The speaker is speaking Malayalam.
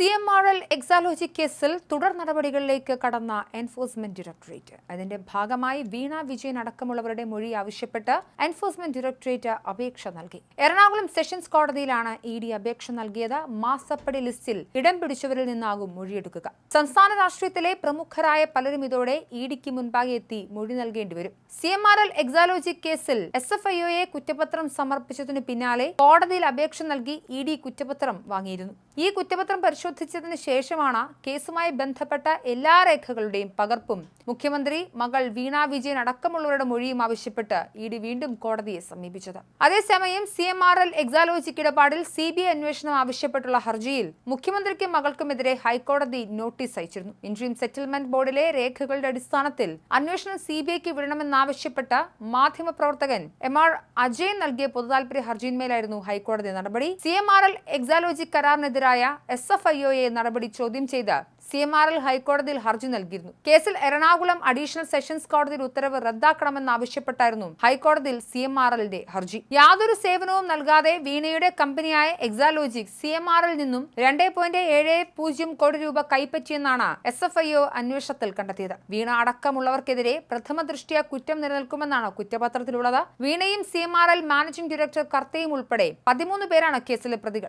C M R L Exalogic കേസിൽ തുടർ നടപടികളിലേക്ക് കടന്ന എൻഫോഴ്സ്മെന്റ് ഡയറക്ടറേറ്റ്. അതിന്റെ ഭാഗമായി വീണ വിജയൻ അടക്കമുള്ളവരുടെ മൊഴി ആവശ്യപ്പെട്ട് എൻഫോഴ്സ്മെന്റ് ഡയറക്ടറേറ്റ് അപേക്ഷ നൽകി. എറണാകുളം സെഷൻസ് കോടതിയിലാണ് ഇ ഡി അപേക്ഷ നൽകിയത്. മാസപ്പടി ലിസ്റ്റിൽ ഇടം പിടിച്ചവരിൽ നിന്നാകും മൊഴിയെടുക്കുക. സംസ്ഥാന രാഷ്ട്രീയത്തിലെ പ്രമുഖരായ പലരും ഇതോടെ ഇ ഡിക്ക് മുൻപാകെ എത്തി മൊഴി നൽകേണ്ടി വരും. C M R L Exalogic കേസിൽ എസ് എഫ് ഐ ഒയെ കുറ്റപത്രം സമർപ്പിച്ചതിനു പിന്നാലെ കോടതിയിൽ അപേക്ഷ നൽകി ഇ ഡി കുറ്റപത്രം വാങ്ങിയിരുന്നു. ഈ കുറ്റപത്രം പരിശോധിച്ചതിന് ശേഷമാണ് കേസുമായി ബന്ധപ്പെട്ട എല്ലാ രേഖകളുടെയും പകർപ്പും. മുഖ്യമന്ത്രി മകൾ വീണ വിജയൻ അടക്കമുള്ളവരുടെ മൊഴിയും ആവശ്യപ്പെട്ട് ഇ ഡി വീണ്ടും കോടതിയെ സമീപിച്ചത്. അതേസമയം C M R L Exalogic ഇടപാടിൽ സി ബി ഐ അന്വേഷണം ആവശ്യപ്പെട്ടുള്ള ഹർജിയിൽ മുഖ്യമന്ത്രിക്കും മകൾക്കുമെതിരെ ഹൈക്കോടതി നോട്ടീസ് അയച്ചിരുന്നു. ഇൻട്രീം സെറ്റിൽമെന്റ് ബോർഡിലെ രേഖകളുടെ അടിസ്ഥാനത്തിൽ അന്വേഷണം സി ബി ഐക്ക് വിടണമെന്നാവശ്യപ്പെട്ട മാധ്യമപ്രവർത്തകൻ എം ആർ അജയൻ നൽകിയ പൊതുതാൽപര്യ ഹർജിയിന്മേലായിരുന്നു ഹൈക്കോടതി നടപടി. C M R L Exalogic കരാറിനെതിരായ S F I ഒയെ നടപടി ചോദ്യം ചെയ്ത് സി എം ആർ എൽ ഹൈക്കോടതിയിൽ ഹർജി നൽകിയിരുന്നു. കേസിൽ എറണാകുളം അഡീഷണൽ സെഷൻസ് കോടതിയുടെ ഉത്തരവ് റദ്ദാക്കണമെന്നാവശ്യപ്പെട്ടായിരുന്നു ഹൈക്കോടതിയിൽ സി എം ആർ എല്ലിന്റെ ഹർജി. യാതൊരു സേവനവും നൽകാതെ വീണയുടെ കമ്പനിയായ Exalogic C M R L നിന്നും രണ്ട് പോയിന്റ് ഏഴ് പൂജ്യം കോടി രൂപ കൈപ്പറ്റിയെന്നാണ് എസ് എഫ് ഐ അന്വേഷണത്തിൽ കണ്ടെത്തിയത്. വീണ അടക്കമുള്ളവർക്കെതിരെ പ്രഥമ ദൃഷ്ടിയ കുറ്റം നിലനിൽക്കുമെന്നാണ് കുറ്റപത്രത്തിലുള്ളത്. വീണയും C M R L managing director കർത്തയും ഉൾപ്പെടെ പതിമൂന്ന് പേരാണ് കേസിലെ പ്രതികൾ.